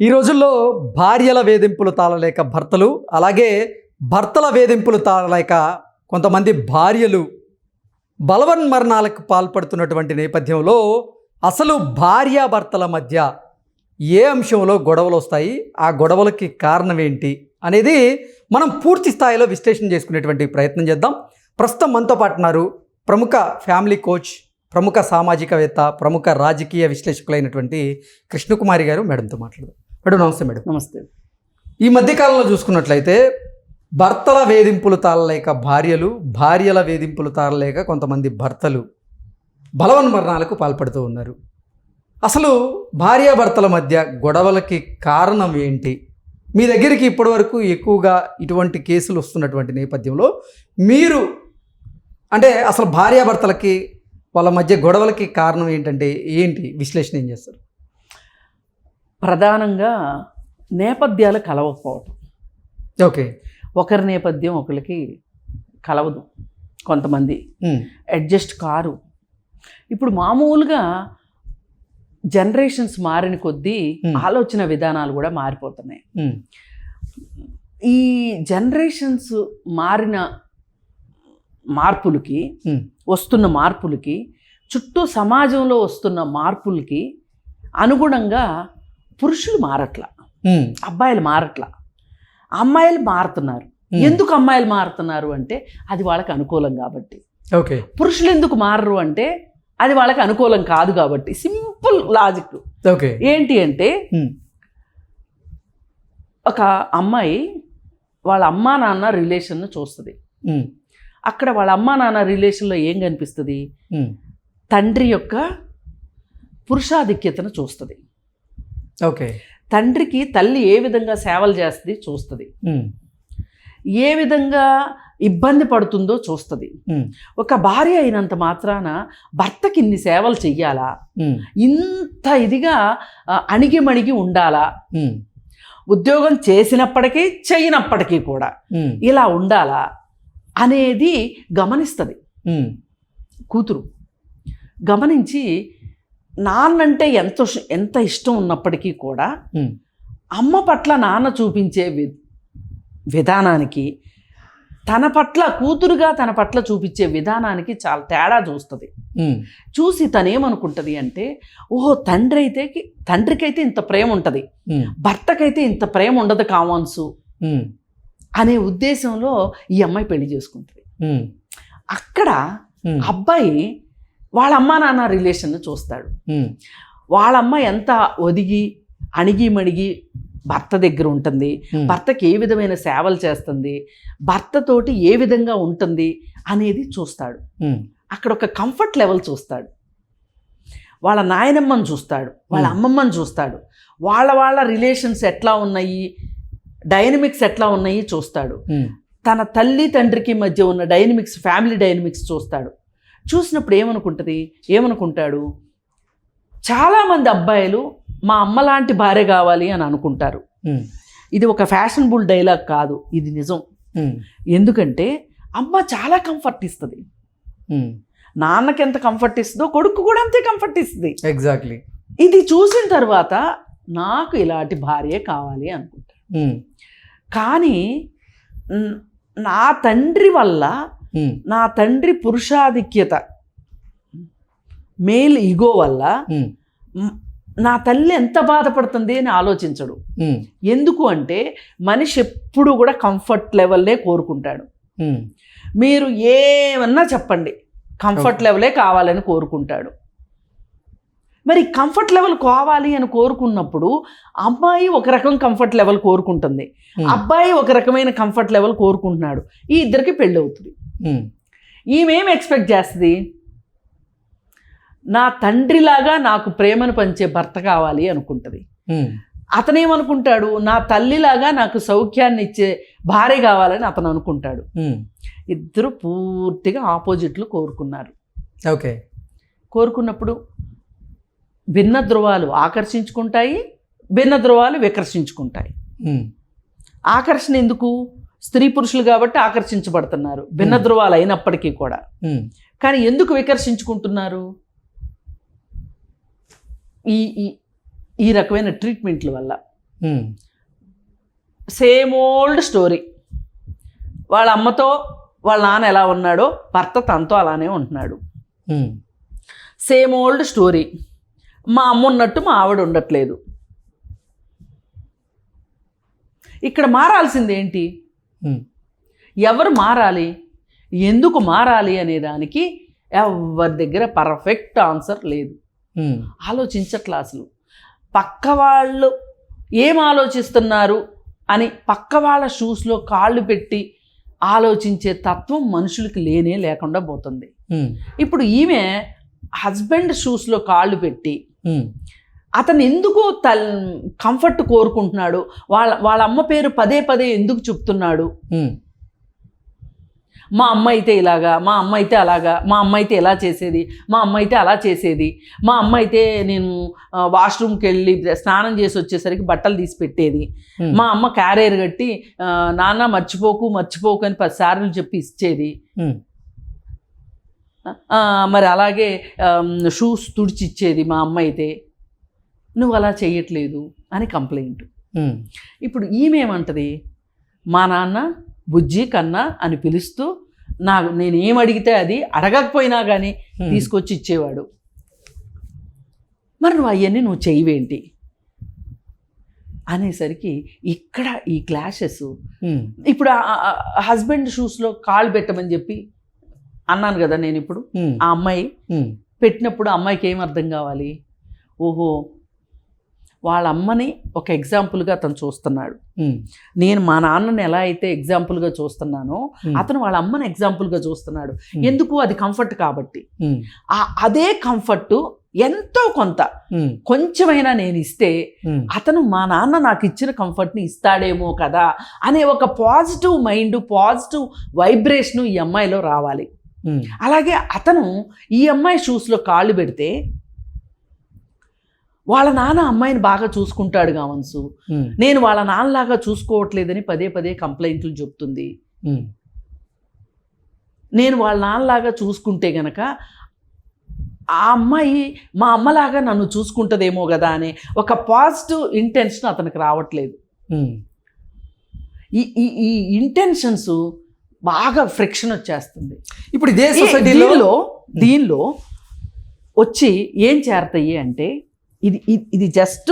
ఈ రోజుల్లో భార్యల వేధింపులు తాళలేక భర్తలు అలాగే భర్తల వేధింపులు తాళలేక కొంతమంది భార్యలు బలవన్మరణాలకు పాల్పడుతున్నటువంటి నేపథ్యంలో అసలు భార్యాభర్తల మధ్య ఏ అంశంలో గొడవలు వస్తాయి ఆ గొడవలకి కారణం ఏంటి అనేది మనం పూర్తి స్థాయిలో విశ్లేషణ చేసుకునేటువంటి ప్రయత్నం చేద్దాం. ప్రస్తుతం మనతో పాటున్నారు ప్రముఖ ఫ్యామిలీ కోచ్ ప్రముఖ సామాజికవేత్త ప్రముఖ రాజకీయ విశ్లేషకులైనటువంటి కృష్ణకుమారి గారు. మేడంతో మాట్లాడదాం. మేడం నమస్తే మేడం. నమస్తే. ఈ మధ్యకాలంలో చూసుకున్నట్లయితే భర్తల వేధింపులు తాళలేక భార్యలు భార్యల వేధింపులు తాళలేక కొంతమంది భర్తలు బలవన్మరణాలకు పాల్పడుతూ ఉన్నారు. అసలు భార్యాభర్తల మధ్య గొడవలకి కారణం ఏంటి? మీ దగ్గరికి ఇప్పటివరకు ఎక్కువగా ఇటువంటి కేసులు వస్తున్నటువంటి నేపథ్యంలో మీరు అంటే అసలు భార్యాభర్తలకి వాళ్ళ మధ్య గొడవలకి కారణం ఏంటంటే ఏంటి? విశ్లేషణ ఏం చేస్తారు? ప్రధానంగా నేపథ్యాలు కలవకపోవటం. ఓకే. ఒకరి నేపథ్యం ఒకరికి కలవదు కొంతమంది. అడ్జస్ట్ కారు. ఇప్పుడు మామూలుగా జనరేషన్స్ మారిన కొద్దీ. ఆలోచన విధానాలు కూడా మారిపోతున్నాయి. ఈ జనరేషన్స్ మారిన మార్పులకి వస్తున్న మార్పులకి చుట్టూ సమాజంలో వస్తున్న మార్పులకి అనుగుణంగా పురుషులు మారట్ల. అబ్బాయిలు మారట్ల. అమ్మాయిలు మారుతున్నారు. ఎందుకు అమ్మాయిలు మారుతున్నారు అంటే అది వాళ్ళకి అనుకూలం కాబట్టి. ఓకే. పురుషులు ఎందుకు మారరు అంటే అది వాళ్ళకి అనుకూలం కాదు కాబట్టి. Simple logic. ఓకే. ఏంటి అంటే ఒక అమ్మాయి వాళ్ళ అమ్మా నాన్న రిలేషన్ను చూస్తుంది. అక్కడ వాళ్ళ అమ్మా నాన్న రిలేషన్లో ఏం కనిపిస్తుంది? తండ్రి యొక్క పురుషాధిక్యతను చూస్తుంది. ఓకే. తండ్రికి తల్లి ఏ విధంగా సేవలు చేస్తుంది చూస్తుంది. ఏ విధంగా ఇబ్బంది పడుతుందో చూస్తుంది. ఒక భార్య అయినంత మాత్రాన భర్తకి ఇన్ని సేవలు చెయ్యాలా? ఇంత ఇదిగా అణిగిమణిగి ఉండాలా? ఉద్యోగం చేసినప్పటికీ చేయనప్పటికీ కూడా ఇలా ఉండాలా అనేది గమనిస్తుంది. కూతురు గమనించి నాన్నంటే ఎంత ఎంత ఇష్టం ఉన్నప్పటికీ కూడా అమ్మ పట్ల నాన్న చూపించే వి విధానానికి తన పట్ల కూతురుగా తన పట్ల చూపించే విధానానికి చాలా తేడా చూస్తుంది. చూసి తనేమనుకుంటుంది అంటే ఓహో తండ్రి అయితే తండ్రికైతే ఇంత ప్రేమ ఉంటుంది భర్తకైతే ఇంత ప్రేమ ఉండదు కావాన్సు అనే ఉద్దేశంలో ఈ అమ్మాయి పెళ్ళి చేసుకుంటుంది. అక్కడ అబ్బాయి వాళ్ళ అమ్మా నాన్న రిలేషన్ చూస్తాడు. ఉమ్, వాళ్ళ అమ్మ ఎంత ఒదిగి అణిగి మణిగి భర్త దగ్గర ఉంటుంది. భర్తకి ఏ విధమైన సేవలు చేస్తుంది? భర్తతోటి ఏ విధంగా ఉంటుంది? అనేది చూస్తాడు. అక్కడ ఒక కంఫర్ట్ లెవెల్ చూస్తాడు. వాళ్ళ నాయనమ్మని చూస్తాడు. వాళ్ళ. అమ్మమ్మని చూస్తాడు. వాళ్ళ వాళ్ళ రిలేషన్స్ ఎట్లా ఉన్నాయి? డైనమిక్స్ ఎట్లా ఉన్నాయి? చూస్తాడు. తన తల్లి తండ్రికి మధ్య ఉన్న డైనమిక్స్ ఫ్యామిలీ డైనమిక్స్ చూస్తాడు. చూసినప్పుడు ఏమనుకుంటుంది? ఏమనుకుంటాడు? చాలామంది అబ్బాయిలు మా అమ్మ లాంటి భార్య కావాలి అని అనుకుంటారు. ఇది ఒక ఫ్యాషనబుల్ డైలాగ్ కాదు. ఇది నిజం. ఎందుకంటే అమ్మ చాలా కంఫర్ట్ ఇస్తుంది. నాన్నకి ఎంత కంఫర్ట్ ఇస్తుందో కొడుకు కూడా అంతే కంఫర్ట్ ఇస్తుంది. ఎగ్జాక్ట్లీ ఇది చూసిన తర్వాత నాకు ఇలాంటి భార్య కావాలి అనుకుంటాడు ఉమ్, కానీ న్- తండ్రి వల్ల నా తండ్రి పురుషాధిక్యత మేల్ ఈగో వల్ల నా తల్లి ఎంత బాధపడుతుంది అని ఆలోచించడు. ఎందుకు అంటే మనిషి ఎప్పుడు కూడా కంఫర్ట్ లెవెల్నే కోరుకుంటాడు. మీరు ఏమన్నా చెప్పండి. కంఫర్ట్. లెవెలే కావాలని కోరుకుంటాడు. మరి కంఫర్ట్ లెవెల్ కావాలి అని కోరుకున్నప్పుడు అమ్మాయి ఒక రకం కంఫర్ట్ లెవెల్ కోరుకుంటుంది. అబ్బాయి ఒక రకమైన కంఫర్ట్ లెవెల్ కోరుకుంటున్నాడు. ఈ ఇద్దరికి పెళ్ళి అవుతుంది. ఈమెం ఎక్స్పెక్ట్ చేస్తుంది? నా తండ్రిలాగా నాకు ప్రేమను పంచే భర్త కావాలి అనుకుంటుంది. అతనేమనుకుంటాడు? నా తల్లిలాగా నాకు సౌఖ్యాన్ని ఇచ్చే భార్య కావాలని అతను అనుకుంటాడు. ఇద్దరు పూర్తిగా ఆపోజిట్లు కోరుకున్నారు. ఓకే. కోరుకున్నప్పుడు భిన్న ధృవాలు ఆకర్షించుకుంటాయి భిన్న ధృవాలు వికర్షించుకుంటాయి. ఆకర్షణ ఎందుకు? స్త్రీ పురుషులు కాబట్టి ఆకర్షించబడుతున్నారు. భిన్న. ధృవాలు అయినప్పటికీ కూడా. కానీ ఎందుకు వికర్షించుకుంటున్నారు? ఈ ఈ ఈ రకమైన ట్రీట్మెంట్ల వల్ల. Same old story. వాళ్ళ అమ్మతో వాళ్ళ నాన్న ఎలా ఉన్నాడో భర్త తనతో అలానే ఉంటున్నాడు. Same old story. మా అమ్మ ఉన్నట్టు మా ఆవిడ ఉండట్లేదు. ఇక్కడ మారాల్సింది ఏంటి ఎవరు మారాలి? ఎందుకు మారాలి అనే దానికి ఎవరి దగ్గర పర్ఫెక్ట్ ఆన్సర్ లేదు. ఆలోచించట్లా అసలు. పక్క వాళ్ళు ఏం ఆలోచిస్తున్నారు అని పక్క వాళ్ళ షూస్లో కాళ్ళు పెట్టి ఆలోచించే తత్వం మనుషులకి లేనే లేకుండా పోతుంది. ఇప్పుడు ఈమె హస్బెండ్ షూస్లో కాళ్ళు పెట్టి అతను ఎందుకు తల్ కంఫర్ట్ కోరుకుంటున్నాడు. వాళ్ళ వాళ్ళ అమ్మ పేరు పదే పదే ఎందుకు చెప్తున్నాడు? మా అమ్మ అయితే ఇలాగా మా అమ్మ అయితే అలాగా మా అమ్మ అయితే ఎలా చేసేది మా అమ్మ అయితే అలా చేసేది మా అమ్మ అయితే నేను వాష్రూమ్కి వెళ్ళి స్నానం చేసి వచ్చేసరికి బట్టలు తీసి పెట్టేది. మా అమ్మ క్యారియర్ కట్టి నాన్న మర్చిపోకు మర్చిపోకు అని పది సార్లు చెప్పి ఇచ్చేది. మరి అలాగే షూస్ తుడిచి ఇచ్చేది మా అమ్మ అయితే. నువ్వు అలా చేయట్లేదు అని కంప్లైంట్. ఇప్పుడు ఈమె ఏమంటది మా నాన్న బుజ్జి కన్నా అని పిలుస్తూ నా నేను ఏం అడిగితే అది అడగకపోయినా కానీ తీసుకొచ్చి ఇచ్చేవాడు. మరి నువ్వు అవన్నీ నువ్వు చెయ్యవేంటి? అనేసరికి ఇక్కడ ఈ క్లాషెస్. ఇప్పుడు హస్బెండ్ షూస్లో కాళ్ళు పెట్టమని చెప్పి అన్నాను కదా నేను ఇప్పుడు ఆ అమ్మాయి పెట్టినప్పుడు అమ్మాయికి ఏం అర్థం కావాలి? ఓహో వాళ్ళ అమ్మని ఒక ఎగ్జాంపుల్గా అతను చూస్తున్నాడు. నేను మా నాన్నని ఎలా అయితే ఎగ్జాంపుల్గా చూస్తున్నానో అతను వాళ్ళ అమ్మని ఎగ్జాంపుల్గా చూస్తున్నాడు. ఎందుకు? అది కంఫర్ట్ కాబట్టి. అదే కంఫర్ట్ ఎంతో కొంత కొంచెమైనా నేను ఇస్తే అతను మా నాన్న నాకు ఇచ్చిన కంఫర్ట్ని ఇస్తాడేమో కదా అనే ఒక పాజిటివ్ మైండ్ పాజిటివ్ వైబ్రేషన్ ఈ అమ్మాయిలో రావాలి. అలాగే అతను ఈ అమ్మాయి షూస్లో కాళ్ళు పెడితే వాళ్ళ నాన్న అమ్మాయిని బాగా చూసుకుంటాడు కావన్సు ఉమ్, నేను వాళ్ళ నాన్నలాగా చూసుకోవట్లేదని పదే పదే కంప్లైంట్లు చెప్తుంది. నేను వాళ్ళ నాన్నలాగా చూసుకుంటే గనక ఆ అమ్మాయి మా అమ్మలాగా నన్ను చూసుకుంటుందేమో కదా అనే ఒక పాజిటివ్ ఇంటెన్షన్ అతనికి రావట్లేదు. ఈ ఈ ఇంటెన్షన్స్ బాగా ఫ్రిక్షన్ వచ్చేస్తుంది. ఇప్పుడు ఇదే సొసైటీలో దీనిలో వచ్చి ఏం చేరతాయి అంటే ఇది ఇది- ఇది జస్ట్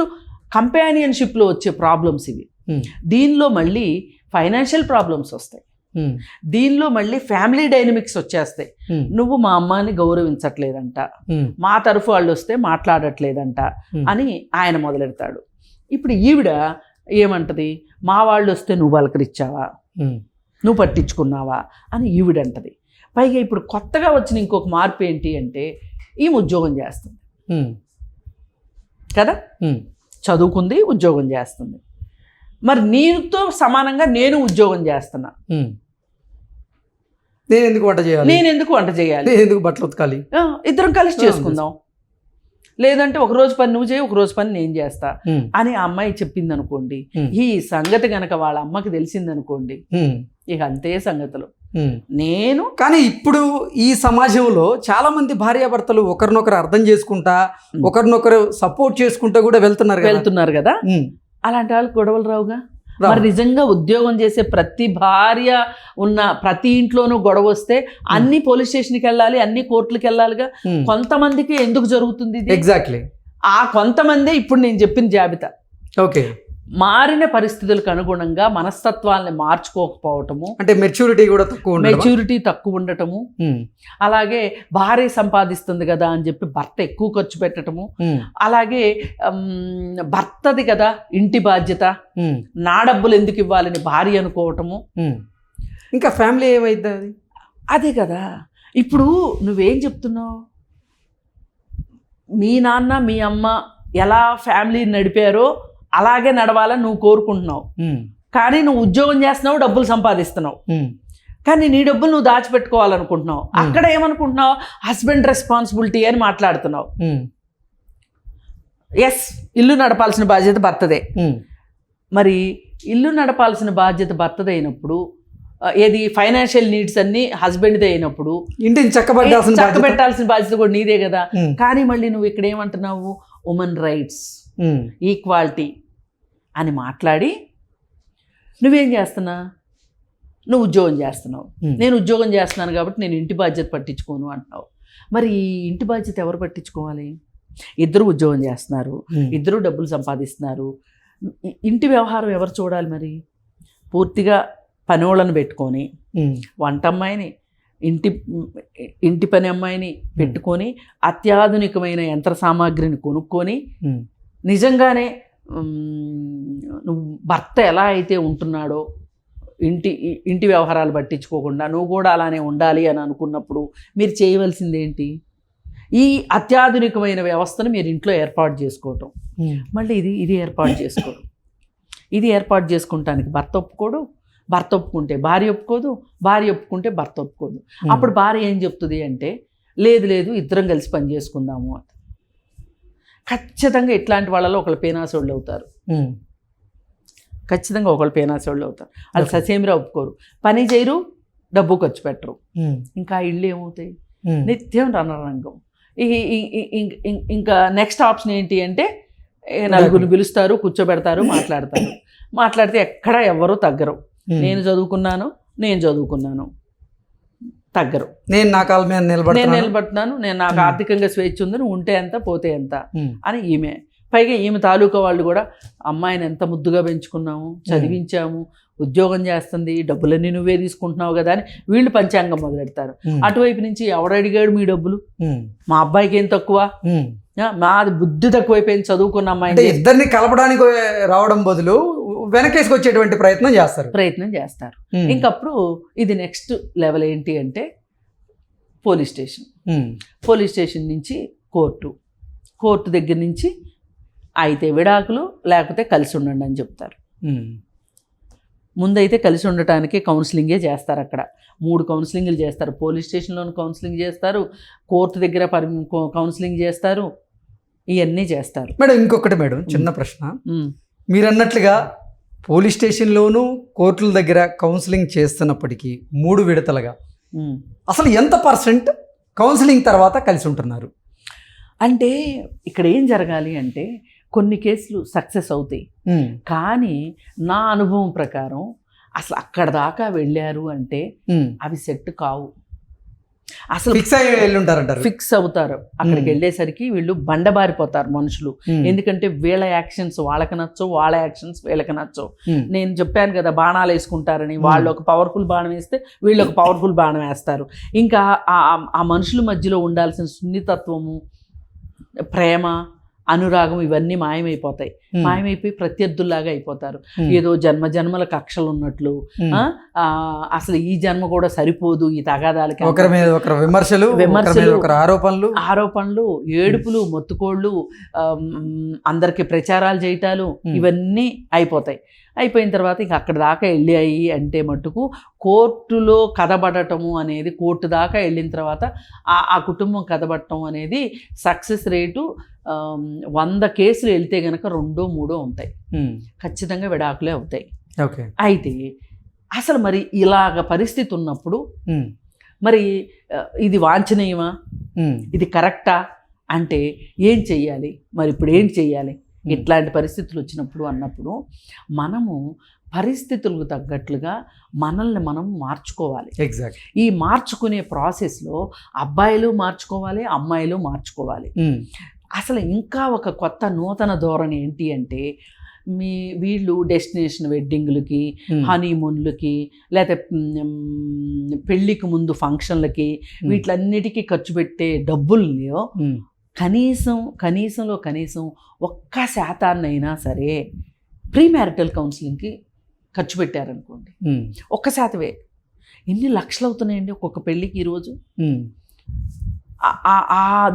కంపానియన్షిప్లో వచ్చే ప్రాబ్లమ్స్ ఇవి. ఉమ్, దీనిలో మళ్ళీ ఫైనాన్షియల్ ప్రాబ్లమ్స్ వస్తాయి. ఉమ్, దీనిలో మళ్ళీ ఫ్యామిలీ డైనమిక్స్ వచ్చేస్తాయి. ఉమ్, నువ్వు మా అమ్మని గౌరవించట్లేదంట. మా తరఫు వాళ్ళు వస్తే మాట్లాడట్లేదంట Hmm. అని ఆయన మొదలెడతాడు. ఇప్పుడు ఈవిడ ఏమంటది? మా వాళ్ళు వస్తే నువ్వు పలకరించావా ఉమ్, నువ్వు పట్టించుకున్నావా? అని ఈవిడంటది. పైగా ఇప్పుడు కొత్తగా వచ్చిన ఇంకొక మార్పు ఏంటి అంటే ఈమె ఉద్యోగం చేస్తుంది. కదా? చదువుకుంది ఉద్యోగం చేస్తుంది. మరి నీతో సమానంగా నేను ఉద్యోగం చేస్తున్నా. నేను ఎందుకు వంట చేయాలి? నేను ఎందుకు వంట చేయాలి? నేను ఎందుకు బట్టలు ఉతకాలి? ఆ, ఇద్దరం కలిసి చేసుకుందాం. లేదంటే ఒక రోజు పని నువ్వు చేయి ఒక రోజు పని నేను చేస్తా అని ఆ అమ్మాయి చెప్పింది అనుకోండి. ఈ సంగతి గనక వాళ్ళ అమ్మకి తెలిసిందనుకోండి. ఉమ్, ఇక అంతే సంగతులు. నేను కానీ ఇప్పుడు ఈ సమాజంలో చాలా మంది భార్యాభర్తలు ఒకరినొకరు అర్థం చేసుకుంటా ఉమ్. ఒకరినొకరు సపోర్ట్ చేసుకుంటా కూడా వెళ్తున్నారు వెళ్తున్నారు కదా. ఉమ్, అలాంటి వాళ్ళకి గొడవలు రావుగా? రావు. మరి నిజంగా ఉద్యోగం చేసే ప్రతి భార్య ఉన్న ప్రతి ఇంట్లోనూ గొడవ వస్తే అన్ని పోలీస్ స్టేషన్కి వెళ్ళాలి అన్ని కోర్టులకు వెళ్ళాలిగా. కొంతమందికి ఎందుకు జరుగుతుంది ఎగ్జాక్ట్లీ ఆ కొంతమందే ఇప్పుడు నేను చెప్పిన జాబితా. ఓకే మారిన పరిస్థితులకు అనుగుణంగా మనస్తత్వాల్ని మార్చుకోకపోవటము అంటే మెచ్యూరిటీ కూడా తక్కువ? మెచ్యూరిటీ తక్కువ ఉండటము అలాగే భార్య సంపాదిస్తుంది కదా అని చెప్పి భర్త ఎక్కువ ఖర్చు పెట్టటము ఉమ్, అలాగే భర్తది కదా ఇంటి బాధ్యత నా డబ్బులు ఎందుకు ఇవ్వాలని భార్య అనుకోవటము. ఇంకా ఫ్యామిలీ ఏమైంది అది? అదే కదా. ఇప్పుడు నువ్వేం చెప్తున్నావు? మీ నాన్న మీ అమ్మ ఎలా ఫ్యామిలీ నడిపారో అలాగే నడవాలని నువ్వు కోరుకుంటున్నావు. కానీ నువ్వు ఉద్యోగం చేస్తున్నావు డబ్బులు సంపాదిస్తున్నావు. కానీ నీ డబ్బులు నువ్వు దాచిపెట్టుకోవాలనుకుంటున్నావు. అక్కడ ఏమనుకుంటున్నావు? హస్బెండ్ రెస్పాన్సిబిలిటీ అని మాట్లాడుతున్నావు. ఎస్ ఇల్లు నడపాల్సిన బాధ్యత భర్తదే. మరి ఇల్లు నడపాల్సిన బాధ్యత భర్తదే అయినప్పుడు ఆ, ఏది ఫైనాన్షియల్ నీడ్స్ అన్ని హస్బెండ్దే అయినప్పుడు ఇంటిని చక్కబడ్డాల్సిన చక్క బాధ్యత. పెట్టాల్సిన బాధ్యత కూడా నీదే కదా. కానీ మళ్ళీ నువ్వు ఇక్కడ ఏమంటున్నావు? ఉమెన్ రైట్స్ ఈక్వాలిటీ అని మాట్లాడి నువ్వేం చేస్తున్నా నువ్వు ఉద్యోగం చేస్తున్నావు. నేను ఉద్యోగం చేస్తున్నాను కాబట్టి నేను ఇంటి బాధ్యత పట్టించుకోను అంటున్నావు మరి ఈ ఇంటి బాధ్యత ఎవరు పట్టించుకోవాలి ఇద్దరు ఉద్యోగం చేస్తున్నారు. ఇద్దరు డబ్బులు సంపాదిస్తున్నారు ఇంటి వ్యవహారం ఎవరు చూడాలి మరి పూర్తిగా పనోళ్ళని పెట్టుకొని. వంట అమ్మాయిని ఇంటి ఇంటి పని అమ్మాయిని పెట్టుకొని అత్యాధునికమైన యంత్ర సామాగ్రిని కొనుక్కొని. నిజంగానే నువ్వు భర్త ఎలా అయితే ఉంటున్నాడో ఇంటి ఇంటి వ్యవహారాలు పట్టించుకోకుండా నువ్వు కూడా అలానే ఉండాలి అని అనుకున్నప్పుడు మీరు చేయవలసింది ఏంటి ఈ అత్యాధునికమైన వ్యవస్థను మీరు ఇంట్లో ఏర్పాటు చేసుకోవటం. మళ్ళీ ఇది ఇది ఏర్పాటు చేసుకోరు ఇది ఏర్పాటు చేసుకుంటానికి భర్త ఒప్పుకోడు భర్త ఒప్పుకుంటే భార్య ఒప్పుకోదు భార్య ఒప్పుకుంటే భర్త ఒప్పుకోదు. అప్పుడు భార్య ఏం చెప్తుంది అంటే లేదు లేదు ఇద్దరం కలిసి పని చేసుకుందాము అని ఖచ్చితంగా ఇట్లాంటి వాళ్ళలో ఒకళ్ళు పేనాసోళ్ళు అవుతారు. ఖచ్చితంగా ఒకళ్ళు పేనాసోళ్ళు అవుతారు వాళ్ళు. ససేమిరా ఒప్పుకోరు పని చేయరు డబ్బు ఖర్చు పెట్టరు. ఇంకా ఇళ్ళు ఏమవుతాయి. నిత్యం రణరంగం ఇంకా నెక్స్ట్ ఆప్షన్ ఏంటి అంటే నలుగురిని పిలుస్తారు కూర్చోబెడతారు మాట్లాడతారు మాట్లాడితే ఎక్కడ ఎవ్వరూ తగ్గరు. నేను చదువుకున్నాను నేను చదువుకున్నాను తగ్గరు. నేను నా కాళ్ళ మీద నేను నిలబడుతున్నాను. నేను నాకు. ఆర్థికంగా స్వేచ్ఛ ఉంది నువ్వు ఉంటే ఎంత పోతే ఎంత. అని ఈమె. పైగా ఈమె తాలూకా వాళ్ళు కూడా అమ్మాయిని ఎంత ముద్దుగా పెంచుకున్నాము చదివించాము ఉద్యోగం చేస్తుంది డబ్బులన్నీ నువ్వే తీసుకుంటున్నావు కదా అని వీళ్ళు పంచాంగం మొదలెడతారు. అటువైపు నుంచి ఎవడడిగాడు మీ డబ్బులు. మా అబ్బాయికి ఏం తక్కువ? మాది బుద్ధి తక్కువైపోయింది చదువుకున్న అమ్మాయి ఇద్దరిని కలపడానికి రావడం బదులు వెనకేసుకు వచ్చేటువంటి ప్రయత్నం చేస్తారు. ప్రయత్నం చేస్తారు. ఇంకప్పుడు ఇది నెక్స్ట్ లెవెల్ ఏంటి అంటే పోలీస్ స్టేషన్. పోలీస్ స్టేషన్ నుంచి కోర్టు. కోర్టు దగ్గర నుంచి అయితే విడాకులు లేకపోతే కలిసి ఉండండి అని చెప్తారు. ముందైతే కలిసి ఉండటానికి కౌన్సిలింగే చేస్తారు అక్కడ. మూడు కౌన్సిలింగ్లు చేస్తారు. పోలీస్ స్టేషన్లోని కౌన్సిలింగ్ చేస్తారు. కోర్టు దగ్గర పరి కౌన్సిలింగ్ చేస్తారు. ఇవన్నీ చేస్తారు. మేడం ఇంకొకటి మేడం చిన్న ప్రశ్న. మీరు అన్నట్లుగా పోలీస్ స్టేషన్లోనూ కోర్టుల దగ్గర కౌన్సిలింగ్ చేస్తున్నప్పటికీ మూడు విడతలుగా. అసలు ఎంత పర్సెంట్ కౌన్సిలింగ్ తర్వాత కలిసి ఉంటున్నారు అంటే ఇక్కడ ఏం జరగాలి అంటే కొన్ని కేసులు సక్సెస్ అవుతాయి. కానీ నా అనుభవం ప్రకారం అసలు అక్కడ దాకా వెళ్ళారు అంటే. అవి సెట్ కావు అసలు ఫిక్స్ అయ్యి వెళ్ళి ఉంటారంటారు ఫిక్స్ అవుతారు. అక్కడికి. వెళ్ళేసరికి వీళ్ళు బండబారిపోతారు మనుషులు. ఎందుకంటే వీళ్ళ యాక్షన్స్ వాళ్ళకి నచ్చవు వాళ్ళ యాక్షన్స్ వీళ్ళకి నచ్చవు. నేను చెప్పాను కదా బాణాలు వేసుకుంటారని. వాళ్ళు ఒక పవర్ఫుల్ బాణం వేస్తే వీళ్ళు ఒక పవర్ఫుల్ బాణం వేస్తారు. ఇంకా ఆ మనుషుల మధ్యలో ఉండాల్సిన సున్నితత్వము ప్రేమ అనురాగం ఇవన్నీ మాయమైపోతాయి. మాయమైపోయి ప్రత్యర్థుల్లాగా అయిపోతారు. ఏదో జన్మ జన్మల కక్షలు ఉన్నట్లు అసలు ఈ జన్మ కూడా సరిపోదు ఈ తగాదాలకి ఒకరి మీద ఒకరు విమర్శలు విమర్శలు. ఆరోపణలు ఆరోపణలు ఏడుపులు మొత్తుకోళ్ళు అందరికి ప్రచారాలు చేయటాలు. ఇవన్నీ అయిపోతాయి అయిపోయిన తర్వాత ఇక అక్కడ దాకా వెళ్ళాయి అంటే మట్టుకు కోర్టులో కథబడటము అనేది కోర్టు దాకా వెళ్ళిన తర్వాత ఆ కుటుంబం కథబడటం అనేది సక్సెస్ రేటు వంద కేసులు వెళ్తే గనక రెండో మూడో ఉంటాయి. ఖచ్చితంగా విడాకులే అవుతాయి ఓకే అయితే అసలు మరి ఇలాగ పరిస్థితి ఉన్నప్పుడు. మరి ఇది వాంఛనీయమా. ఇది కరెక్టా అంటే ఏం చెయ్యాలి మరి ఇప్పుడు ఏం చెయ్యాలి. ఇట్లాంటి పరిస్థితులు వచ్చినప్పుడు అన్నప్పుడు మనము పరిస్థితులకు తగ్గట్లుగా మనల్ని మనం మార్చుకోవాలి ఎగ్జాక్ట్ ఈ మార్చుకునే ప్రాసెస్లో అబ్బాయిలు మార్చుకోవాలి అమ్మాయిలు మార్చుకోవాలి. అసలు ఇంకా ఒక కొత్త నూతన ధోరణి ఏంటి అంటే మీ వీళ్ళు డెస్టినేషన్ వెడ్డింగ్లకి. హనీమూన్లకి లేకపోతే పెళ్ళికి ముందు ఫంక్షన్లకి. వీటిలన్నిటికీ ఖర్చు పెట్టే డబ్బుల్ని ఉమ్. కనీసం కనీసంలో కనీసం ఒక్క శాతాన్నైనా సరే ప్రీ మ్యారిటల్ కౌన్సిలింగ్కి ఖర్చు పెట్టారనుకోండి. ఒక్క శాతమే ఎన్ని లక్షలు అవుతున్నాయండి ఒక్కొక్క పెళ్ళికి ఈరోజు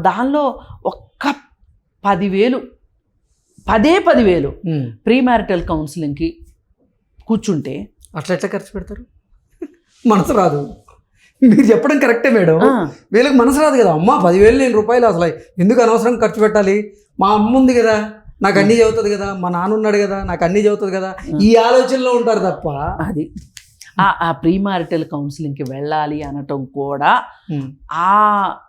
దానిలో ఒక్క పదివేలు. పదే పదివేలు. ప్రీ మ్యారిటల్ కౌన్సిలింగ్కి కూర్చుంటే అట్లా ఎట్లా ఖర్చు పెడతారు? మనసు రాదు. మీరు చెప్పడం కరెక్టే మేడం. వీళ్ళకి మనసు రాదు కదా. అమ్మా పదివేలు నేను రూపాయలు అసలు. ఎందుకు అనవసరం ఖర్చు పెట్టాలి? మా అమ్మ ఉంది కదా. నాకు అన్నీ చదువుతుంది కదా. మా నాన్న ఉన్నాడు కదా. నాకు అన్నీ చదువుతుంది కదా. ఈ ఆలోచనలో ఉంటారు తప్ప. అది. ఆ ఆ ప్రీ మ్యారిటల్ కౌన్సిలింగ్కి వెళ్ళాలి అనటం కూడా. ఆ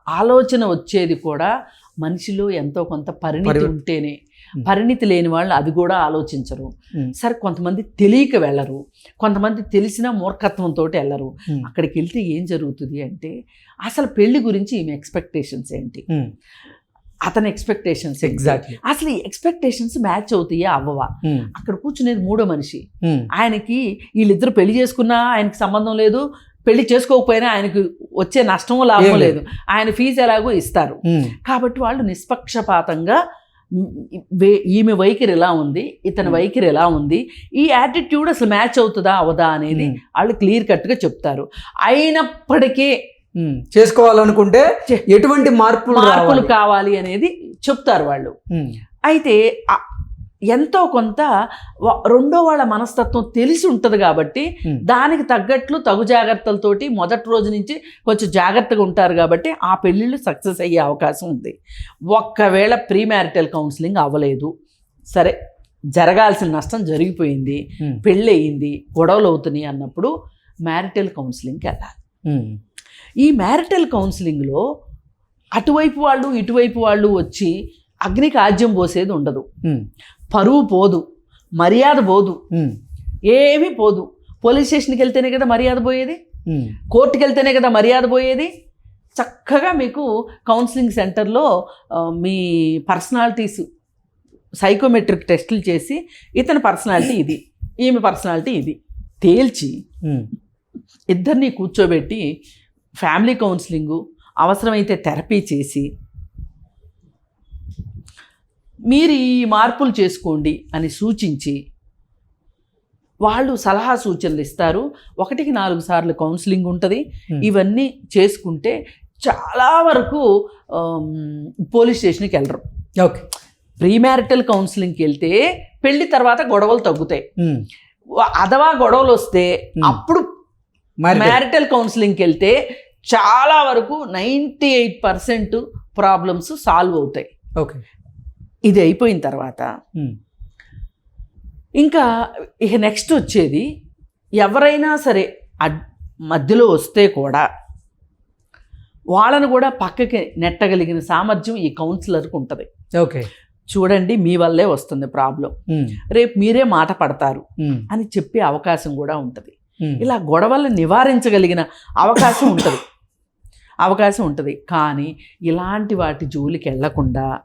ఆలోచన వచ్చేది కూడా మనిషిలో ఎంతో కొంత పరిణితి ఉంటేనే పరిణితి లేని వాళ్ళు అది కూడా ఆలోచించరు. సరే కొంతమంది తెలియక వెళ్ళరు. కొంతమంది తెలిసిన మూర్ఖత్వంతో వెళ్ళరు. అక్కడికి వెళ్తే ఏం జరుగుతుంది అంటే అసలు పెళ్ళి గురించి ఈమె ఎక్స్పెక్టేషన్స్ ఏంటి? అతని ఎక్స్పెక్టేషన్స్ ఎగ్జాక్ట్లీ అసలు ఈ ఎక్స్పెక్టేషన్స్ మ్యాచ్ అవుతాయా? అవ్వవా? అక్కడ కూర్చునేది మూడో మనిషి. ఆయనకి వీళ్ళిద్దరు పెళ్ళి చేసుకున్నా ఆయనకి సంబంధం లేదు. పెళ్ళి చేసుకోకపోయినా ఆయనకి వచ్చే నష్టం లాభం లేదు. ఆయన ఫీజు ఎలాగో ఇస్తారు కాబట్టి వాళ్ళు నిష్పక్షపాతంగా ఈమె వైఖరి ఎలా ఉంది ఇతని. వైఖరి ఎలా ఉంది ఈ యాటిట్యూడ్ అసలు మ్యాచ్ అవుతుందా అవదా అనేది వాళ్ళు క్లియర్ కట్గా చెప్తారు అయినప్పటికీ. చేసుకోవాలనుకుంటే ఎటువంటి మార్పులు మార్పులు? కావాలి అనేది చెప్తారు వాళ్ళు అయితే ఎంతో కొంత రెండో వాళ్ళ మనస్తత్వం తెలిసి ఉంటుంది కాబట్టి దానికి తగ్గట్లు తగు జాగ్రత్తలతోటి మొదటి రోజు నుంచి కొంచెం జాగ్రత్తగా ఉంటారు కాబట్టి ఆ పెళ్ళిళ్ళు సక్సెస్ అయ్యే అవకాశం ఉంది. ఒక్కవేళ ప్రీ మ్యారిటల్ కౌన్సిలింగ్ అవ్వలేదు సరే జరగాల్సిన నష్టం జరిగిపోయింది పెళ్ళి అయ్యింది గొడవలు అవుతున్నాయి అన్నప్పుడు మ్యారిటల్ కౌన్సిలింగ్కి వెళ్ళాలి. ఈ మ్యారిటల్ కౌన్సిలింగ్లో అటువైపు వాళ్ళు ఇటువైపు వాళ్ళు వచ్చి అగ్నికి ఆజ్యం పోసేది ఉండదు. పరువు పోదు మర్యాద పోదు ఏమీ పోదు. పోలీస్ స్టేషన్కి వెళ్తేనే కదా మర్యాద పోయేది? కోర్టుకి వెళ్తేనే కదా మర్యాద పోయేది? చక్కగా మీకు కౌన్సిలింగ్ సెంటర్లో మీ పర్సనాలిటీస్ సైకోమెట్రిక్ టెస్టులు చేసి ఇతని పర్సనాలిటీ ఇది ఈమె పర్సనాలిటీ ఇది. తేల్చి ఇద్దరిని కూర్చోబెట్టి ఫ్యామిలీ కౌన్సిలింగు అవసరమైతే థెరపీ చేసి మీరు ఈ మార్పులు చేసుకోండి అని సూచించి వాళ్ళు సలహా సూచనలు ఇస్తారు. ఒకటికి నాలుగు సార్లు కౌన్సిలింగ్ ఉంటుంది. Hmm. ఇవన్నీ చేసుకుంటే చాలా వరకు పోలీస్ స్టేషన్కి వెళ్ళరు. ఓకే. ప్రీ మ్యారిటల్ కౌన్సిలింగ్కి వెళ్తే పెళ్ళి తర్వాత గొడవలు తగ్గుతాయి. ఉమ్, వ- అథవా గొడవలు వస్తే Hmm. అప్పుడు మ్యారిటల్ కౌన్సిలింగ్కి వెళ్తే చాలా వరకు ninety eight percent problems solve అవుతాయి. ఓకే. ఇది అయిపోయిన తర్వాత ఇంకా ఇక నెక్స్ట్ వచ్చేది ఎవరైనా సరే అడ్ మధ్యలో వస్తే కూడా వాళ్ళను కూడా పక్కకి నెట్టగలిగిన సామర్థ్యం ఈ కౌన్సిలర్కి ఉంటుంది. ఓకే. చూడండి మీ వల్లే వస్తుంది ప్రాబ్లం. రేపు మీరే మాట పడతారు అని చెప్పే అవకాశం కూడా ఉంటుంది. ఇలా గొడవలను నివారించగలిగిన అవకాశం ఉంటుంది. అవకాశం ఉంటుంది. కానీ ఇలాంటి వాటి జోలికి వెళ్ళకుండా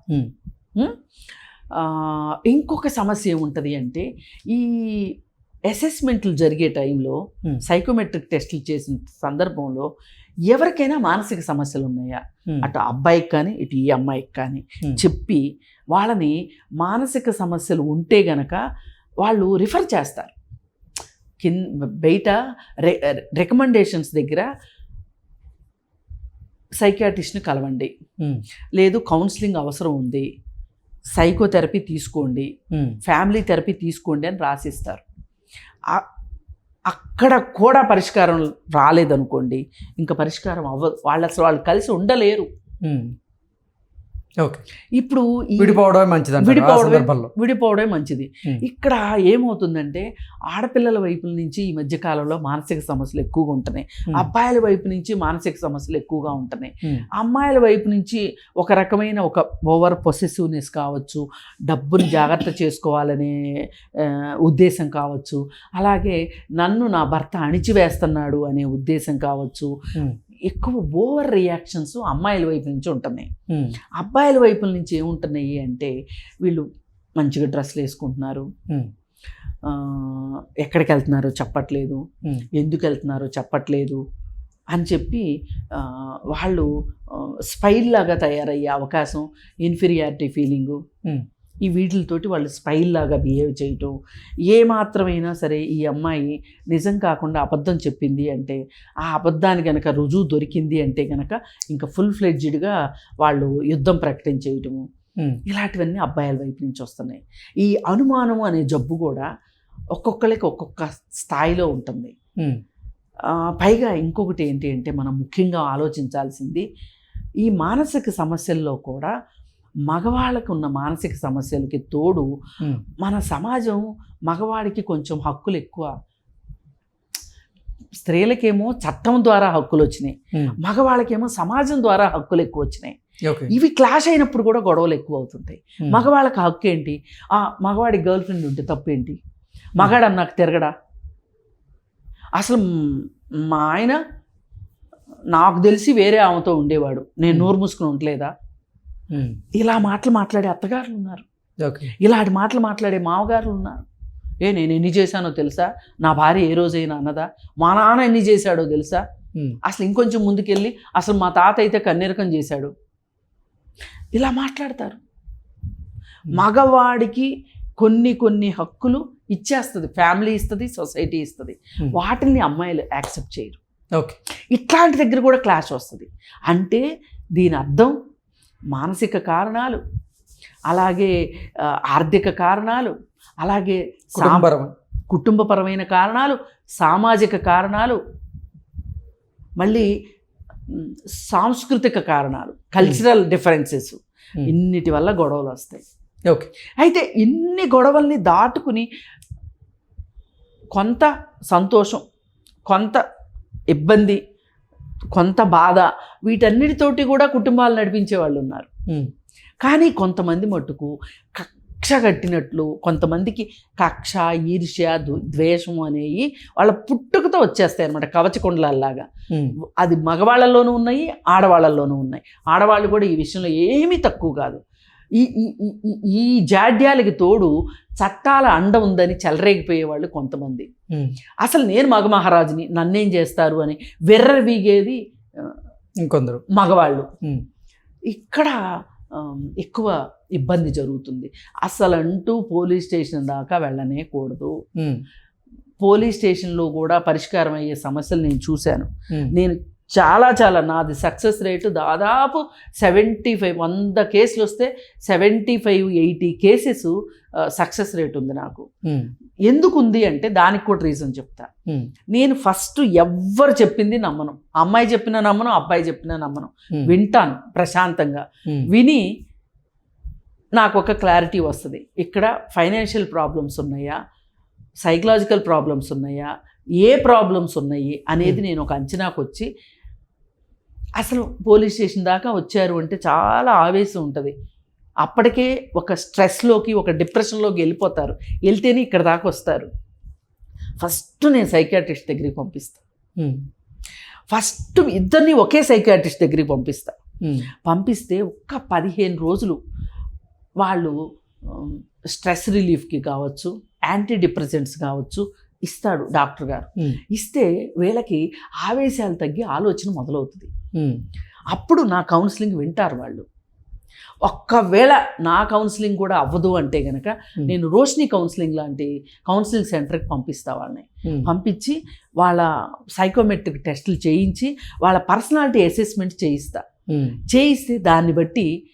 ఇంకొక సమస్య ఏముంటుంది అంటే ఈ అసెస్మెంట్లు జరిగే టైంలో. సైకోమెట్రిక్ టెస్టులు చేసిన సందర్భంలో ఎవరికైనా మానసిక సమస్యలు ఉన్నాయా? అటు అబ్బాయికి కానీ ఇటు ఈ అమ్మాయికి కానీ. చెప్పి వాళ్ళని మానసిక సమస్యలు ఉంటే గనక వాళ్ళు రిఫర్ చేస్తారు. కింద బయట రె రికమెండేషన్స్ దగ్గర సైకాటిస్ట్ని కలవండి. లేదు కౌన్సిలింగ్ అవసరం ఉంది. సైకోథెరపీ తీసుకోండి. ఫ్యామిలీ థెరపీ తీసుకోండి అని రాసిస్తారు. అక్కడ కూడా పరిష్కారం రాలేదనుకోండి ఇంకా పరిష్కారం అవ్వదు వాళ్ళు అసలు వాళ్ళు కలిసి ఉండలేరు. ఓకే. ఇప్పుడు విడిపోవడమే మంచిది విడిపోవడమే విడిపోవడమే మంచిది. ఇక్కడ ఏమవుతుందంటే ఆడపిల్లల వైపు నుంచి ఈ మధ్య కాలంలో మానసిక సమస్యలు ఎక్కువగా ఉంటున్నాయి. అబ్బాయిల వైపు నుంచి మానసిక సమస్యలు ఎక్కువగా ఉంటున్నాయి. అమ్మాయిల వైపు నుంచి ఒక రకమైన ఒక ఓవర్ పొసెసివ్నెస్ కావచ్చు డబ్బుని జాగ్రత్త చేసుకోవాలనే ఉద్దేశం కావచ్చు. అలాగే నన్ను నా భర్త అణిచివేస్తున్నాడు అనే ఉద్దేశం కావచ్చు. ఎక్కువ ఓవర్ రియాక్షన్స్ అమ్మాయిల వైపు నుంచి ఉంటున్నాయి. అబ్బాయిల వైపు నుంచి ఏముంటున్నాయి అంటే వీళ్ళు మంచిగా డ్రెస్సులు వేసుకుంటున్నారు. ఎక్కడికి వెళ్తున్నారో చెప్పట్లేదు. ఎందుకు వెళ్తున్నారో చెప్పట్లేదు అని చెప్పి వాళ్ళు స్పైల్ లాగా తయారయ్యే అవకాశం ఇన్ఫీరియారిటీ ఫీలింగు ఈ వీటితోటి వాళ్ళు స్పైల్ లాగా బిహేవ్ చేయటం. ఏ మాత్రమైనా సరే ఈ అమ్మాయి నిజం కాకుండా అబద్ధం చెప్పింది అంటే ఆ అబద్ధాన్ని కనుక రుజువు దొరికింది అంటే కనుక ఇంకా ఫుల్ ఫ్లెడ్జ్డ్గా వాళ్ళు యుద్ధం ప్రకటించేయటము. ఇలాంటివన్నీ అబ్బాయిల వైపు నుంచి వస్తున్నాయి. ఈ అనుమానం అనే జబ్బు కూడా ఒక్కొక్కరికి ఒక్కొక్క స్థాయిలో ఉంటుంది. పైగా ఇంకొకటి ఏంటి అంటే మనం ముఖ్యంగా ఆలోచించాల్సింది ఈ మానసిక సమస్యల్లో కూడా మగవాళ్ళకు ఉన్న మానసిక సమస్యలకి తోడు మన సమాజం మగవాడికి కొంచెం హక్కులు ఎక్కువ. స్త్రీలకేమో చట్టం ద్వారా హక్కులు వచ్చినాయి. మగవాళ్ళకేమో సమాజం ద్వారా హక్కులు ఎక్కువ వచ్చినాయి. ఇవి క్లాష్ అయినప్పుడు కూడా గొడవలు ఎక్కువ అవుతుంటాయి. మగవాళ్ళకి హక్కు ఏంటి? ఆ మగవాడి గర్ల్ ఫ్రెండ్ ఉంటే తప్పేంటి మగాడు నాకు తిరగడా? అసలు మ్- ఆయన నాకు తెలిసి వేరే ఆమెతో ఉండేవాడు. నేను నోరు మూసుకుని ఉండలేదా. ఇలా మాటలు మాట్లాడే అత్తగారులు ఉన్నారు. ఓకే ఇలాంటి మాటలు మాట్లాడే మామగారులు ఉన్నారు. ఏ నేను ఎన్ని చేశానో తెలుసా? నా భార్య ఏ రోజైనా అన్నదా? మా నాన్న ఎన్ని చేశాడో తెలుసా? ఉమ్. అసలు ఇంకొంచెం ముందుకెళ్ళి అసలు మా తాత అయితే కన్నెరకం చేశాడు. ఇలా మాట్లాడతారు. మగవాడికి కొన్ని కొన్ని హక్కులు ఇచ్చేస్తుంది. ఫ్యామిలీ ఇస్తుంది సొసైటీ ఇస్తుంది. Hmm. వాటిని అమ్మాయిలు యాక్సెప్ట్ చేయరు. ఓకే ఇట్లాంటి దగ్గర కూడా క్లాష్ వస్తుంది. అంటే దీని అర్థం మానసిక కారణాలు అలాగే ఆర్థిక కారణాలు అలాగే కుటుంబపరమైన కారణాలు సామాజిక కారణాలు మళ్ళీ సాంస్కృతిక కారణాలు కల్చరల్ డిఫరెన్సెస్. ఇన్నిటి వల్ల గొడవలు వస్తాయి ఓకే అయితే ఇన్ని గొడవల్ని దాటుకుని కొంత సంతోషం కొంత ఇబ్బంది కొంత బాధ వీటన్నిటితోటి కూడా కుటుంబాలు నడిపించే వాళ్ళు ఉన్నారు. కానీ కొంతమంది మట్టుకు కక్ష కట్టినట్లు కొంతమందికి కక్ష ఈర్ష్య ద్వేషం అనేవి వాళ్ళ పుట్టుకతో వచ్చేస్తాయి అనమాట కవచకుండలలాగా. అది మగవాళ్ళల్లోనూ ఉన్నాయి ఆడవాళ్ళల్లోనూ ఉన్నాయి ఆడవాళ్ళు కూడా ఈ విషయంలో ఏమీ తక్కువ కాదు ఈ ఈ- జాడ్యాలకి తోడు చట్టాల అండ ఉందని చెలరేగిపోయేవాళ్ళు కొంతమంది. అసలు నేను మగ మహారాజుని నన్నేం చేస్తారు అని వెర్రవీగేది ఆ, ఇంకొందరు మగవాళ్ళు. ఇక్కడ ఎక్కువ ఇబ్బంది జరుగుతుంది అసలు అంటూ పోలీస్ స్టేషన్ దాకా వెళ్ళనే కూడదు. పోలీస్ స్టేషన్లో కూడా పరిష్కారం అయ్యే సమస్యలు నేను చూశాను. నేను చాలా చాలా నాది సక్సెస్ రేటు దాదాపు సెవెంటీ ఫైవ్ వంద కేసులు వస్తే seventy five eighty cases success rate ఉంది నాకు. ఉమ్. ఎందుకు ఉంది అంటే దానికి కూడా రీజన్ చెప్తా. ఉమ్. నేను ఫస్ట్ ఎవ్వరు చెప్పింది నమ్మను. అమ్మాయి చెప్పినా నమ్మను అబ్బాయి చెప్పినా నమ్మను. ఉమ్. వింటాను ప్రశాంతంగా. విని నాకు ఒక క్లారిటీ వస్తుంది. ఇక్కడ ఫైనాన్షియల్ ప్రాబ్లమ్స్ ఉన్నాయా? సైకలాజికల్ ప్రాబ్లమ్స్ ఉన్నాయా? ఏ ప్రాబ్లమ్స్ ఉన్నాయి? అనేది నేను ఒక అంచనాకు వచ్చి అసలు పోలీస్ స్టేషన్ దాకా వచ్చారు అంటే చాలా ఆవేశం ఉంటుంది అప్పటికే ఒక స్ట్రెస్లోకి ఒక డిప్రెషన్లోకి వెళ్ళిపోతారు వెళ్తేనే ఇక్కడ దాకా వస్తారు ఫస్ట్ నేను సైకాట్రిస్ట్ దగ్గరికి పంపిస్తాను. ఫస్ట్ ఇద్దరిని ఒకే సైకాట్రిస్ట్ దగ్గరికి పంపిస్తా. పంపిస్తే ఒక్క పదిహేను రోజులు వాళ్ళు స్ట్రెస్ రిలీఫ్కి కావచ్చు యాంటీ డిప్రెసెంట్స్ కావచ్చు ఇస్తాడు డాక్టర్ గారు. ఇస్తే వీళ్ళకి ఆవేశాలు తగ్గి ఆలోచన మొదలవుతుంది. అప్పుడు నా కౌన్సిలింగ్ వింటారు వాళ్ళు ఒక్కవేళ నా కౌన్సిలింగ్ కూడా అవ్వదు అంటే గనక Hmm. నేను రోషిని కౌన్సిలింగ్ లాంటి కౌన్సిలింగ్ సెంటర్కి పంపిస్తా వాళ్ళని. పంపించి వాళ్ళ సైకోమెట్రిక్ టెస్టులు చేయించి వాళ్ళ పర్సనాలిటీ అసెస్మెంట్ చేయిస్తా. చేయిస్తే దాన్ని బట్టి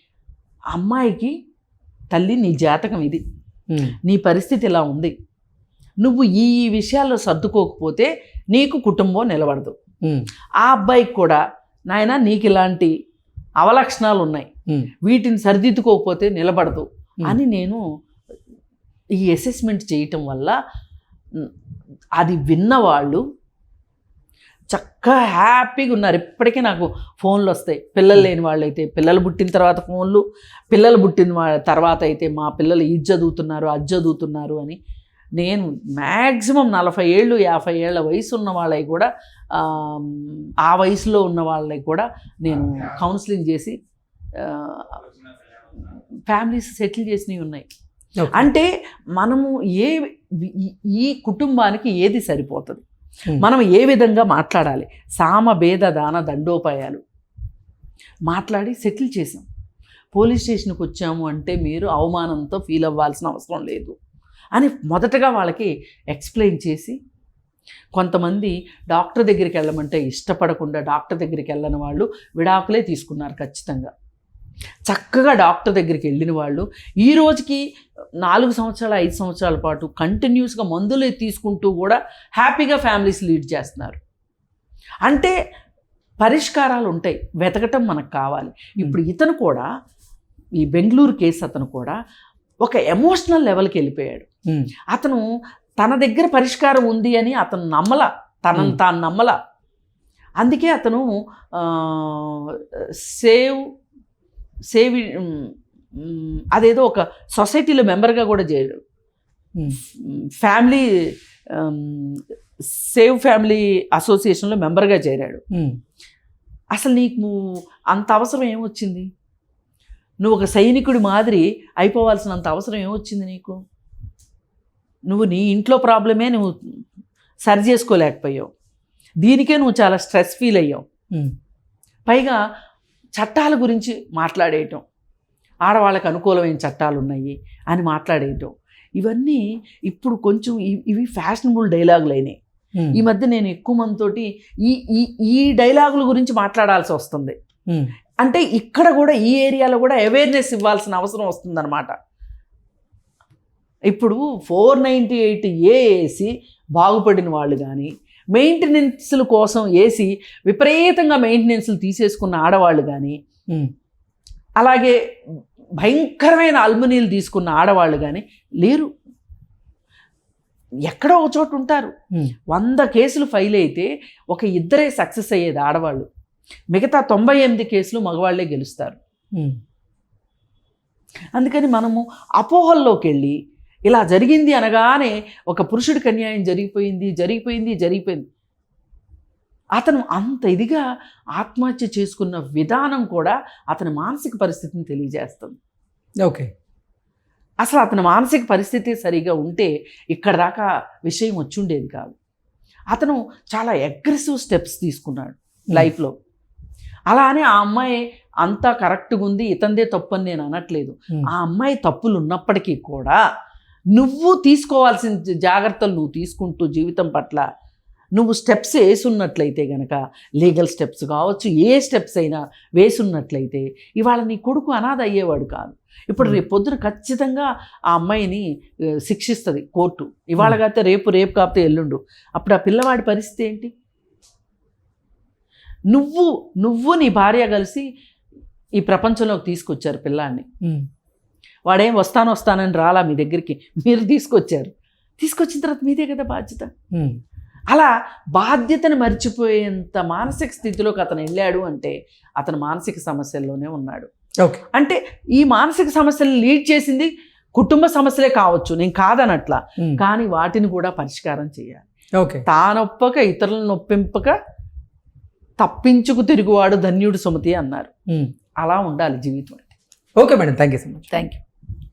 అమ్మాయికి తల్లి నీ జాతకం ఇది. నీ పరిస్థితి ఇలా ఉంది నువ్వు ఈ విషయాల్లో సర్దుకోకపోతే నీకు కుటుంబం నిలబడదు. ఆ అబ్బాయికి కూడా నాయన నీకు ఇలాంటి అవలక్షణాలు ఉన్నాయి. వీటిని సరిదిద్దుకోకపోతే నిలబడదు. అని నేను ఈ అసెస్మెంట్ చేయటం వల్ల అది విన్నవాళ్ళు చక్కగా హ్యాపీగా ఉన్నారు. ఇప్పటికీ నాకు ఫోన్లు వస్తాయి. పిల్లలు లేని వాళ్ళు అయితే పిల్లలు పుట్టిన తర్వాత ఫోన్లు పిల్లలు పుట్టిన తర్వాత అయితే మా పిల్లలు ఇది చదువుతున్నారు అది చదువుతున్నారు అని నేను మ్యాక్సిమం నలభై ఏళ్ళు యాభై ఏళ్ళ వయసు ఉన్న వాళ్ళవి కూడా ఆ వయసులో ఉన్న వాళ్ళకి కూడా నేను కౌన్సిలింగ్ చేసి ఫ్యామిలీస్ సెటిల్ చేసినవి ఉన్నాయి. అంటే మనము ఏ ఈ- కుటుంబానికి ఏది సరిపోతుంది. మనం ఏ విధంగా మాట్లాడాలి? సామ భేద దాన దండోపాయాలు. మాట్లాడి సెటిల్ చేసాం. పోలీస్ స్టేషన్కి వచ్చాము అంటే మీరు అవమానంతో ఫీల్ అవ్వాల్సిన అవసరం లేదు. అని మొదటగా వాళ్ళకి ఎక్స్ప్లెయిన్ చేసి కొంతమంది డాక్టర్ దగ్గరికి వెళ్ళమంటే ఇష్టపడకుండా డాక్టర్ దగ్గరికి వెళ్ళని వాళ్ళు విడాకులే తీసుకున్నారు ఖచ్చితంగా. చక్కగా డాక్టర్ దగ్గరికి వెళ్ళిన వాళ్ళు ఈ రోజుకి నాలుగు సంవత్సరాలు ఐదు సంవత్సరాల పాటు కంటిన్యూస్గా మందులే తీసుకుంటూ కూడా హ్యాపీగా ఫ్యామిలీస్ లీడ్ చేస్తున్నారు. అంటే పరిష్కారాలు ఉంటాయి వెతకటం మనకు కావాలి. ఇప్పుడు ఇతను కూడా ఈ బెంగళూరు కేసు అతను కూడా ఒక ఎమోషనల్ లెవెల్కి వెళ్ళిపోయాడు. అతను తన దగ్గర పరిష్కారం ఉంది అని అతను నమ్మల తనను. తాను నమ్మల. అందుకే అతను సేవ్ సేవ్ అదేదో ఒక సొసైటీలో మెంబర్గా కూడా చేయడు ఫ్యామిలీ సేవ్ ఫ్యామిలీ అసోసియేషన్లో మెంబర్గా చేరాడు. అసలు నీకు నువ్వు అంత అవసరం ఏమొచ్చింది? నువ్వు ఒక సైనికుడి మాదిరి అయిపోవాల్సినంత అవసరం ఏమొచ్చింది నీకు? నువ్వు నీ ఇంట్లో ప్రాబ్లమే నువ్వు సరి చేసుకోలేకపోయావు. దీనికే నువ్వు చాలా స్ట్రెస్ ఫీల్ అయ్యావు. పైగా చట్టాల గురించి మాట్లాడేయటం. ఆడవాళ్ళకి అనుకూలమైన చట్టాలు ఉన్నాయి అని మాట్లాడేయటం. ఇవన్నీ ఇప్పుడు కొంచెం ఇవి ఫ్యాషనబుల్ డైలాగులు అయినాయి ఈ మధ్య నేను ఎక్కువ మందితోటి ఈ ఈ ఈ డైలాగుల గురించి మాట్లాడాల్సి వస్తుంది. అంటే ఇక్కడ కూడా ఈ ఏరియాలో కూడా అవేర్నెస్ ఇవ్వాల్సిన అవసరం వస్తుందన్నమాట. ఇప్పుడు ఫోర్ నైంటీ ఎయిట్ ఏ వేసి బాగుపడిన వాళ్ళు కానీ మెయింటెనెన్స్ల కోసం వేసి విపరీతంగా మెయింటెనెన్స్లు తీసేసుకున్న ఆడవాళ్ళు కానీ అలాగే భయంకరమైన అల్మునీలు తీసుకున్న ఆడవాళ్ళు కానీ లేరు. ఎక్కడో ఒక చోట ఉంటారు. వంద కేసులు ఫైల్ అయితే ఒక ఇద్దరే సక్సెస్ అయ్యేది ఆడవాళ్ళు. మిగతా తొంభై ఎనిమిది కేసులు మగవాళ్ళే గెలుస్తారు. అందుకని మనము అపోహల్లోకి వెళ్ళి ఇలా జరిగింది అనగానే ఒక పురుషుడికి అన్యాయం జరిగిపోయింది జరిగిపోయింది జరిగిపోయింది. అతను అంత ఇదిగా ఆత్మహత్య చేసుకున్న విధానం కూడా అతని మానసిక పరిస్థితిని తెలియజేస్తుంది. ఓకే. అసలు అతని మానసిక పరిస్థితి సరిగా ఉంటే ఇక్కడ దాకా విషయం వచ్చుండేది కాదు. అతను చాలా అగ్రెసివ్ స్టెప్స్ తీసుకున్నాడు లైఫ్లో. అలా అని ఆ అమ్మాయి అంతా కరెక్ట్గా ఉంది ఇతందే తప్పు అని నేను అనట్లేదు. ఆ అమ్మాయి తప్పులు ఉన్నప్పటికీ కూడా నువ్వు తీసుకోవాల్సిన జాగ్రత్తలు నువ్వు తీసుకుంటూ జీవితం పట్ల నువ్వు స్టెప్స్ వేసున్నట్లయితే గనక లీగల్ స్టెప్స్ కావచ్చు ఏ స్టెప్స్ అయినా వేసున్నట్లయితే ఇవాళ నీ కొడుకు అనాథ అయ్యేవాడు కాదు. ఇప్పుడు రేపు పొద్దున ఖచ్చితంగా ఆ అమ్మాయిని శిక్షిస్తుంది కోర్టు. ఇవాళ కాకపోతే రేపు రేపు కాకపోతే ఎల్లుండు. అప్పుడు ఆ పిల్లవాడి పరిస్థితి ఏంటి? నువ్వు నువ్వు నీ భార్య కలిసి ఈ ప్రపంచంలోకి తీసుకొచ్చారు పిల్లాన్ని. వాడేం వస్తాను వస్తానని రాలా మీ దగ్గరికి. మీరు తీసుకొచ్చారు. తీసుకొచ్చిన తర్వాత మీదే కదా బాధ్యత. అలా బాధ్యతను మర్చిపోయేంత మానసిక స్థితిలోకి అతను వెళ్ళాడు అంటే అతను మానసిక సమస్యల్లోనే ఉన్నాడు. ఓకే. అంటే ఈ మానసిక సమస్యలు లీడ్ చేసింది కుటుంబ సమస్యలే కావచ్చు నేను కాదనట్లా. కానీ వాటిని కూడా పరిష్కారం చేయాలి. ఓకే. తానొప్పక ఇతరులను నొప్పింపక తప్పించుకు తిరుగువాడు ధన్యుడు సుమతి అన్నారు. అలా ఉండాలి జీవితం okay madam. Thank you so much. Thank you